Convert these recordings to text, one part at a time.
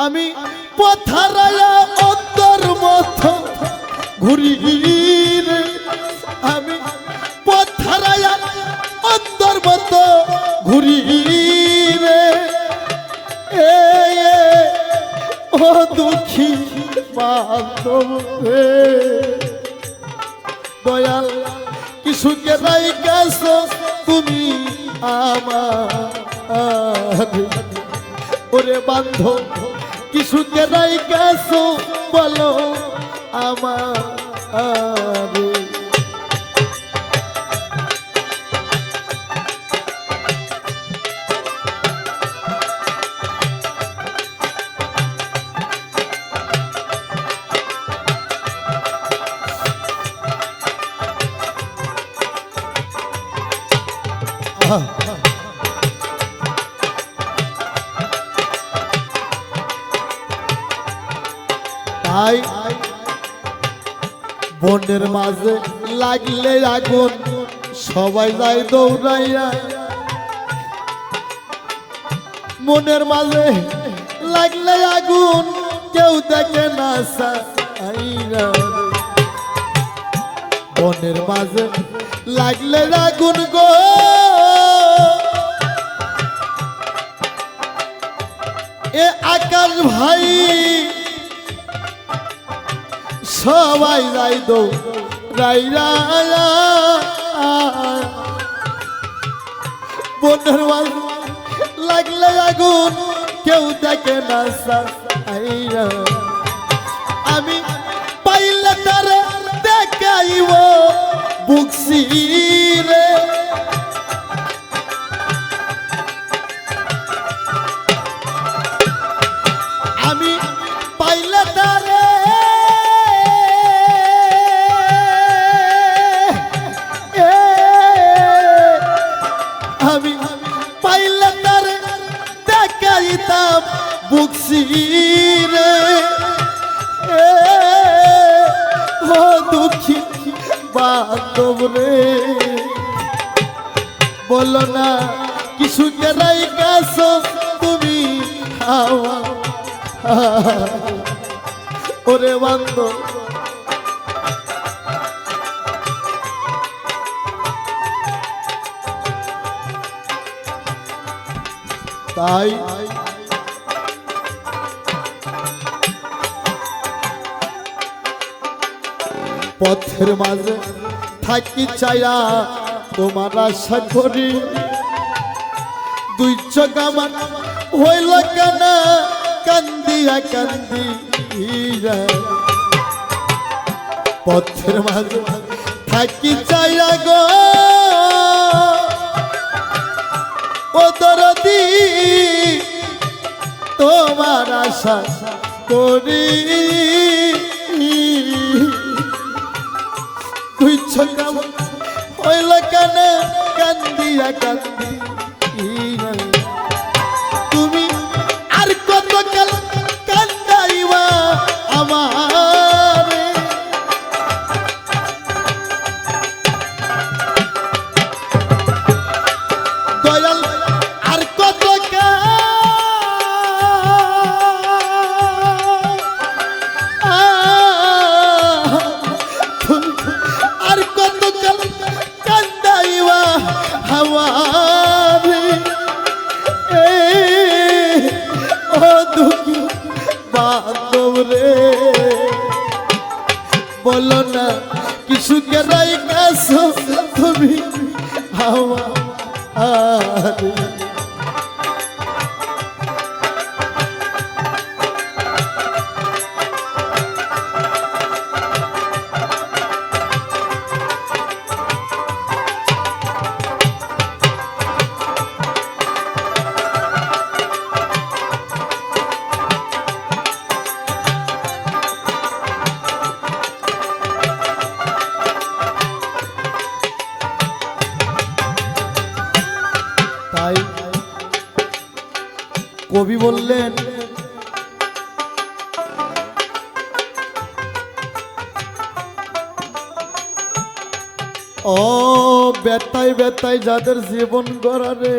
আমি পথারায়া অন্তর মত ঘুরি আমি পথারায়া অন্তর মত ঘুরি এ ও দুঃখী বান্ধব রে। দয়াল কিছুকে রাই গেছ তুমি আমার? ওরে বান্ধ কিছুকে রাই গেছ বলো আমার বনের মাঝে লাগলে আগুন, সবাই যায় দৌড়াইয়া। মনের মাঝে লাগলে আগুন, কেউ দেখে না বনের মাঝে লাগলে আগুন গো। এ আকাশ ভাই, সবাই যাই দৌ রাইরা বন্ধুর লাগলে আগুন কেউ দেখে না আমি পাইলে তার দেখাইব বুকসি রে তাই পথের মাঝে থাকি চায়া তোমার আশা করি। দুই চোখ আমার হইল কেন? কান্দিয়া কান্দিয়া। পথের মাঝে থাকি চায়া গো। ও দরদি, তোমার আশা করি। তুই ছকা হইল কেন? কান্দিয়া কান্দি হাওয়ারে ও দুঃখী বান্ধব রে। বলো না কিছু কেরাই কাছ তুমি হাওয়া বেতাই বেতাই যাদের জীবন গড়ারে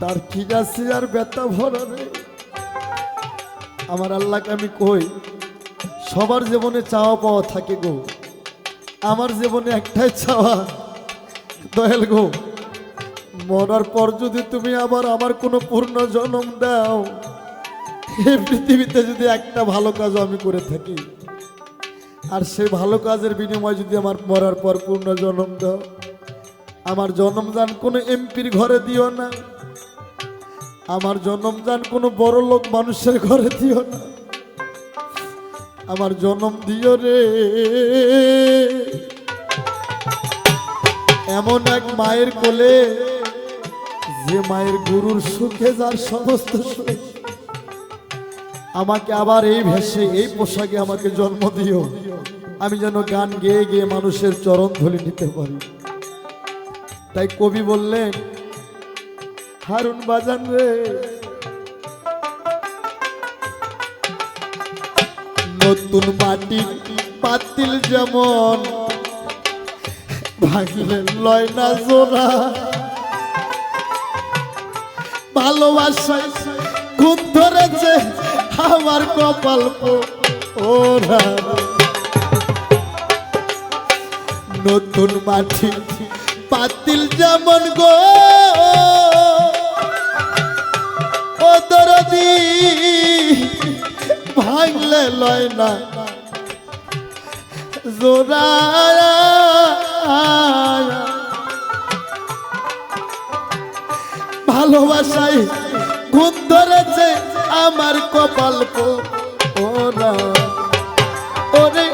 তার কি আছে আর ব্যথা ভরা রে? আমার আল্লাহকে আমি কই, সবার জীবনে চাওয়া পাওয়া থাকে গো। আমার জীবনে একটাই চাওয়া, দয়াল গো, মরার পর যদি তুমি আবার আমার কোনো পূর্ণ জন্ম দাও, এই পৃথিবীতে যদি একটা ভালো কাজ আমি করে থাকি আর সেই ভালো কাজের বিনিময়ে যদি আমার মরার পর পূর্ণ জন্ম দাও, আমার জন্মদান কোনো এমপির ঘরে দিও না। আমার জন্মদান কোনো বড় লোক মানুষের ঘরে দিও না। আমার জন্ম দিও রে। এমন এক মায়ের কোলে, যে মায়ের গুরুর সুখে যার সমস্ত সুখ, আমাকে আবার এই ভেসে এই পোশাকে আমাকে জন্ম দিও। আমি যেন গান গেয়ে গিয়ে মানুষের চরণ ধরে নিতে পারি। তাই কবি বললেন, হারুন বাজান রে, নতুন মাটি পাতিল যেমন ভাগলে লয় না জোড়া। ভালোবাসায় খুব ধরেছে আমার কপাল ওরা নতুন মাটি, পাতিল যেমন গো। ও ভাঙলে লয় না। জোড়া, ভালোবাসায় ঘুম ধরেছে আমার কপাল ওরা। ওরে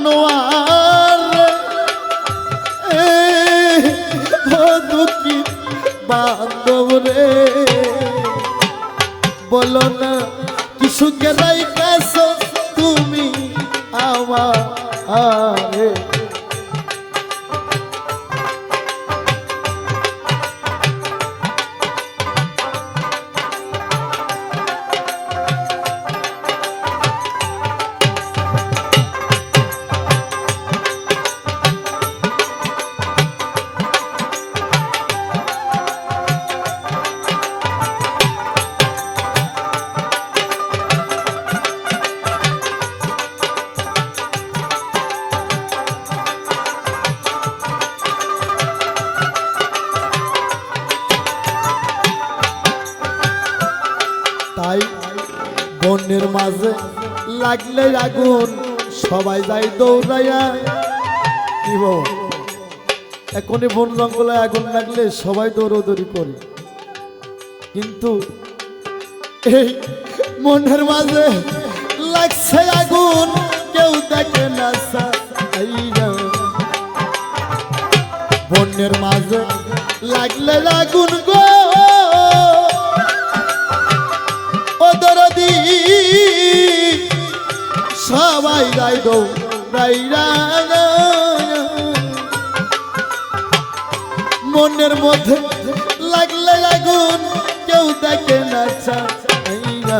আনোয়ার এ, ও দুঃখী বান্ধব রে। বলো না কিছু গেলাই কাছ তুমি আমার? লাগলে আগুন, সবাই যায় দৌড়াইয়া। কি এখনই বন জঙ্গলে আগুন লাগলে সবাই দৌড়দৌড়ি করে। কিন্তু এই মনের মাঝে লাগছে আগুন, কেউ দেখে না। বন্যের মাঝে লাগলে আগুন গো। ও দরদি। সবাই গাই দৌ মনের মধ্যে লাগলে আগুন কেউ দেখে না চাইরা।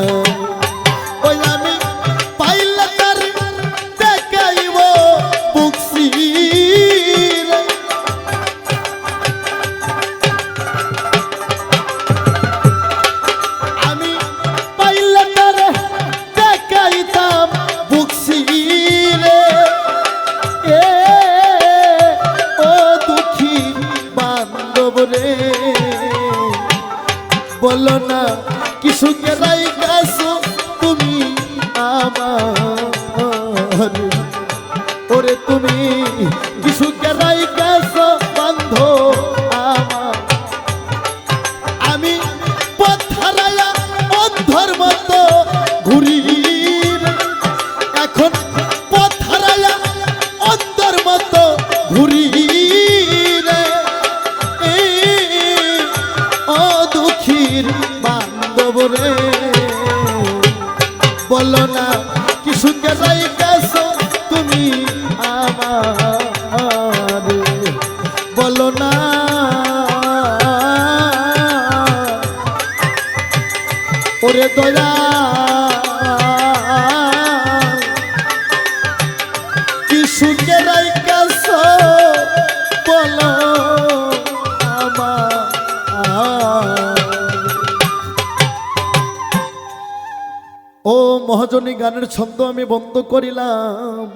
মহাজনী গানের ছন্দ আমি বন্ধ করিলাম।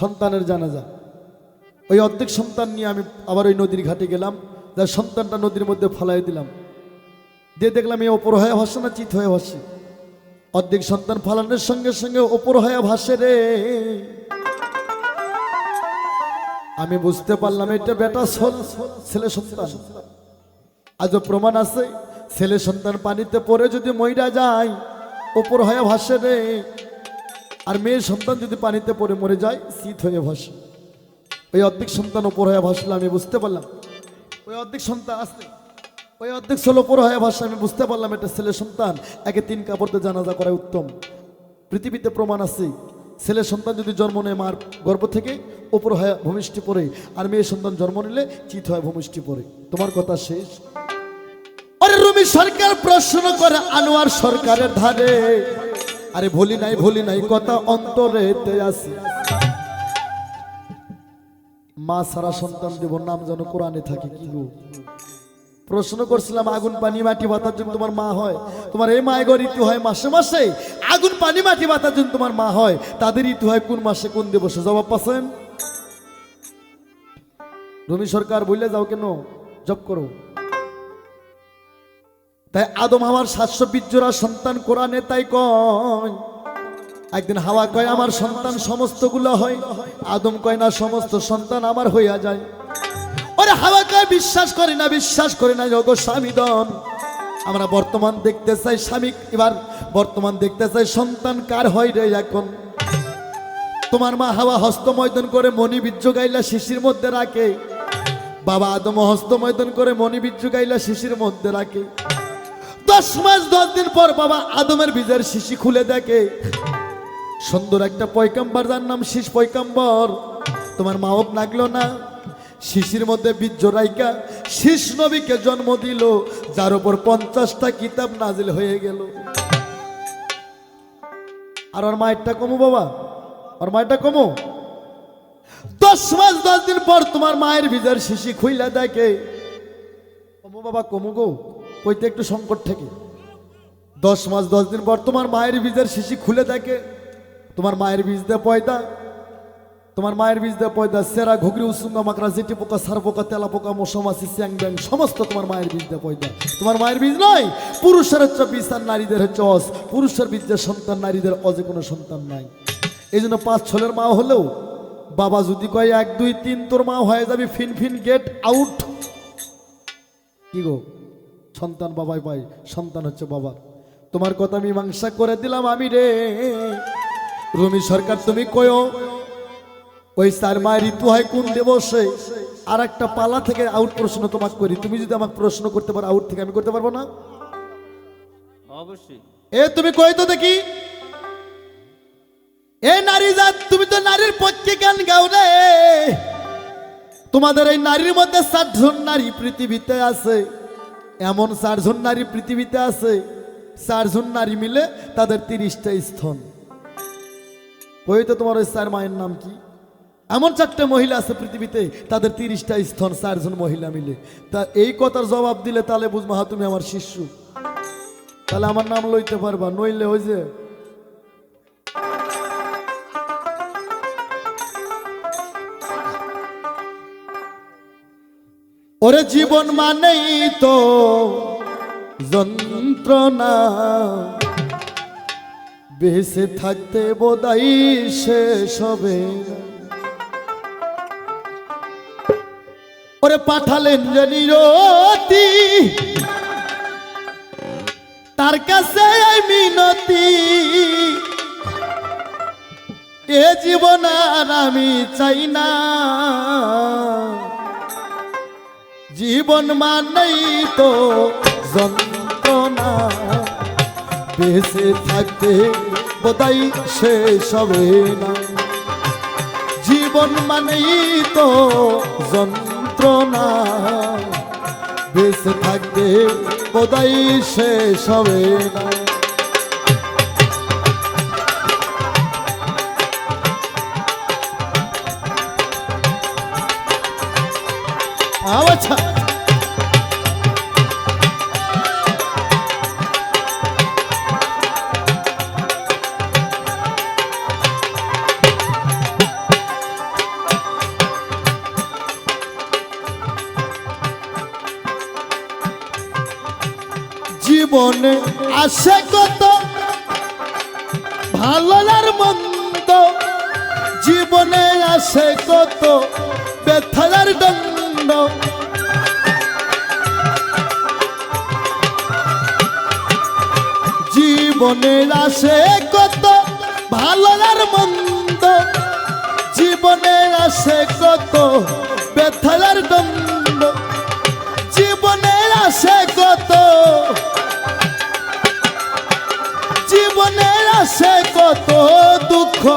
সন্তানের জানাজা। ওই অর্ধেক সন্তান নিয়ে আমি আবার ওই নদীর ঘাটে গেলাম। যার সন্তানটা নদীর মধ্যে ফালাই দিলাম। দিয়ে দেখলাম এই ওপর হয়ে ভাসে না চিত হয়ে ভাসে। অর্ধেক সন্তান ফালানোর সঙ্গে সঙ্গে ওপর হয়ে ভাসে রে। আমি বুঝতে পারলাম এটা বেটা সোল ছেলে সন্তান। আজও প্রমাণ আছে, ছেলে সন্তান পানিতে পড়ে যদি মইরা যায় ওপর হয়ে ভাসে রে। আর মেয়ের সন্তান যদি পানিতে পড়ে মরে যায়, শীত হয়ে ভাসে। ওই অর্ধেক সন্তান ওপর হয়ে ভাসলে, আমি বুঝতে পারলাম। ওই অর্ধেক সন্তান আসলে ওই অর্ধেক ষোলো ওপর হয়ে ভাসে আমি বুঝতে পারলাম এটা ছেলে সন্তান। একে তিন কাপড়তে জানাজা করা উত্তম। পৃথিবীতে প্রমাণ আছে, ছেলে সন্তান যদি জন্ম নেয় মার গর্ভ থেকে, ওপর হয়ে ভূমিষ্ঠি পড়ে। আর মেয়ে সন্তান জন্ম নিলে চিত হয় ভূমিষ্ঠি পড়ে। তোমার কথা শেষ। রুমি সরকার প্রশ্ন করে, আনোয়ার সরকারের ধারে। আরে ভুলি নাই ভুলি নাই, কথা অন্তরেতে আসি মা সারা সন্তান দেব নাম যেন কোরআনে থাকে কি গো? প্রশ্ন করছিলাম, আগুন, পানি, মাটি বাতার জন্য তোমার মা হয়। তোমার এই মায়ের ঋতু হয় মাসে মাসে। আগুন, পানি, মাটি বাতার জন্য তোমার মা হয়। তাদের ঋতু হয় কোন মাসে কোন দিবসে? জবাব পাচ্ছেন? রবি সরকার বললে যাও কেন? জব করো। তাই আদম আমার সাতশো বীর্যরা সন্তান কোরআনে তাই কয়। একদিন হাওয়া কয়, আমার সন্তান সমস্তগুলো হয়। আদম কয়, না, সমস্ত সন্তান আমার হইয়া যায়। ওরে হাওয়া কয়, বিশ্বাস করে না, বিশ্বাস করে না যোগ স্বামীদন আমরা বর্তমান দেখতে চাই স্বামী, এবার বর্তমান দেখতে চাই সন্তান কার হয় রে এখন? তোমার মা হাওয়া হস্তমৈদন করে মণি বীর্য গাইলা শিশির মধ্যে রাখে। বাবা আদম হস্তমৈদন করে মণি বীর্য গাইলা শিশির মধ্যে রাখে। দশ মাস, দশ দিন পর বাবা আদমের বীজের শিশি খুলে দেখে। সুন্দর একটা পয়কাম্বার যার নাম শীষ পয়কাম্বর তোমার মা বাপ লাগল না। শিশির মধ্যে বীজ রাইকা শীষ নবীকে জন্ম দিল, যার উপর পঞ্চাশটা কিতাব নাজিল হয়ে গেল। আর ওর মায়েরটা কমো বাবা? ওর মায়েরটা কমো? দশ মাস, দশ দিন পর তোমার মায়ের বীজের শিশি খুইলা দেখে। কমো বাবা, কমো গো। কইতে একটু সংকট থেকে। দশ মাস, দশ দিন পর তোমার মায়ের বীজের শিশি খুলে থাকে তোমার মায়ের বীজ দিয়ে পয়দা। তোমার মায়ের বীজ দিয়ে পয়দা, সেরা ঘুগরি উসুঙ্গা মাকড়া জেটি পোকা, সার পোকা, তেলা পোকা মশামাছি স্যাং ব্যাং, সমস্ত তোমার মায়ের বীজ দিয়ে পয়দা। তোমার মায়ের বীজ নয়, পুরুষের হচ্ছে বীজ, আর নারীদের হচ্ছে অস। পুরুষের বীজের সন্তান, নারীদের অজে কোনো সন্তান নাই। এই জন্য পাঁচ ছলের মা হলেও, বাবা যদি কয়, এক, দুই, তিন, তোর মা হয়ে যাবে, ফিন ফিন, গেট আউট। কি গো? সন্তান বাবাই পাই সন্তান হচ্ছে বাবার তোমার কথা মীমাংসা করে দিলাম আমি রে। রুমি সরকার তুমি কয়ো? ওই চার মায়ের ঋতু হয় কোন দিবসে? আর একটা পালা থেকে আউট প্রশ্ন তোমাকে করি। তুমি যদি আমাকে প্রশ্ন করতে পারো আউট থেকে আমি করতে পারব না? অবশ্যই। এ তুমি কই তো দেখি? এ নারী জাত তুমি তো নারীর পক্ষে গান গাও রে। তোমাদের এই নারীর মধ্যে চারজন নারী পৃথিবীতে আছে। এমন চারজন নারী পৃথিবীতে আছে, চারজন নারী মিলে তাদের তিরিশটা স্থন কই তো তোমার ওই চার মায়ের নাম কি? এমন চারটে মহিলা আছে পৃথিবীতে, তাদের তিরিশটা স্থন চারজন মহিলা মিলে। তা এই কথার জবাব দিলে তাহলে বুঝব তুমি আমার শিষ্য। তাহলে আমার নাম লইতে পারবা, নইলে ওই যে ওরে জীবন মানেই তো যন্ত্রণা। বেঁচে থাকতে বোধাই শেষ হবে। ওরে পাঠালেন যে নিরতি, তার কাছে মিনতি। এ জীবন আর আমি চাই না। জীবন মানেই তো যন্ত্রণা। বেঁচে থাকতে বোধাই শেষ হবে না। জীবন মানেই তো যন্ত্রণা। বেঁচে থাকতে বোধাই শেষ হবে না।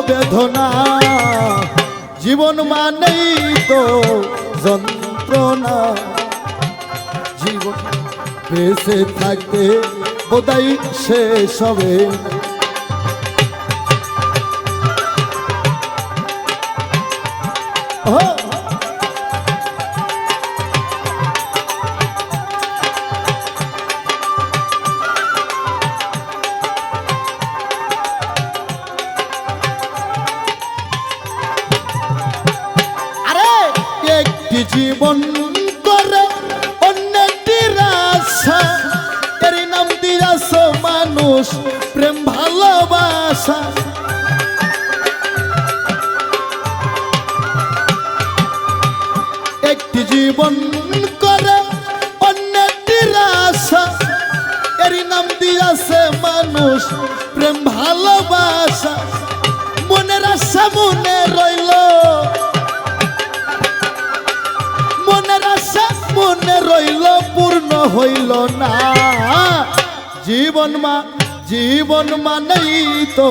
বেদনা। জীবন মানেই তো যন্ত্রণা। জীবন বেঁচে থাকতে বোধাই শেষ হবে। হইল না। জীবন মা জীবন মানেই তো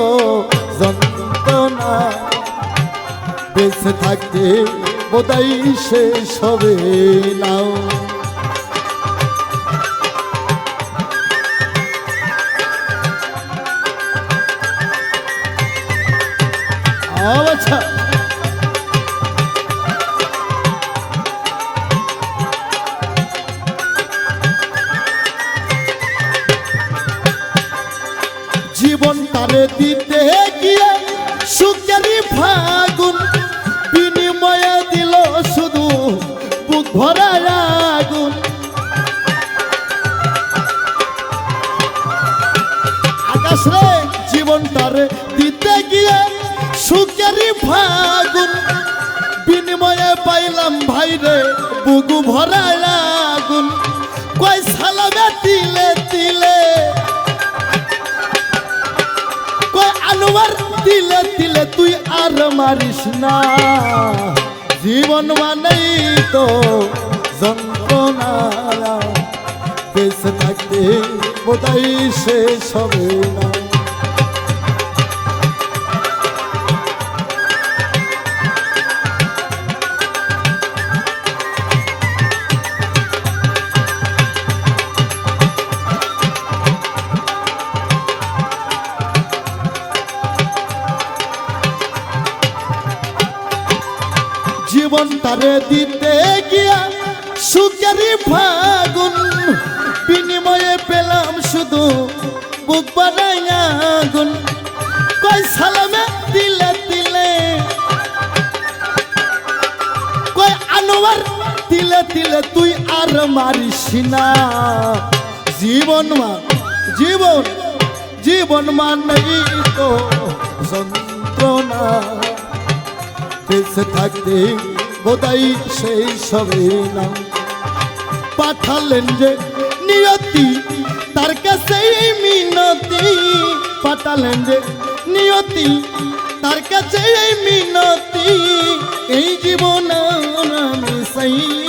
যন্ত্রণা। বেঁচে থাকতে বোধাই শেষ হবে নাও জীবন তারে দিতে গিয়ে সুখেরই ফাগুন বিনিময়ে দিল শুধু বুক ভরা রে, জীবন তারে দিতে গিয়ে সুখেরই ফাগুন বিনিময়ে পাইলাম ভাই রে বুকু ভরা আগুন। কই সালামে তিলে দিলে দিলে তুই আর মারিস না। জীবন মানেই তো যন্ত্রণা বেঁচে থাকতে বোধই শেষ হবে না। তারে দিতে গিয়া সুখেরই ফাগুন। বিনিময়ে পেলাম শুধু বুক বানাই আগুন। কই সালামে দিলে দিলে কই আনোয়ার দিলে দিলে তুই আর মারিস না। জীবন মা, জীবন জীবন মানেই তো যন্ত্রণা। বেঁচে থাকতে বোধই সেই সবে না পাঠালেন যে নিয়তি, তার কাছে মিনতি। পাঠালেন যে নিয়তি, তার কাছে মিনতি। এই জীবন আমি চাই।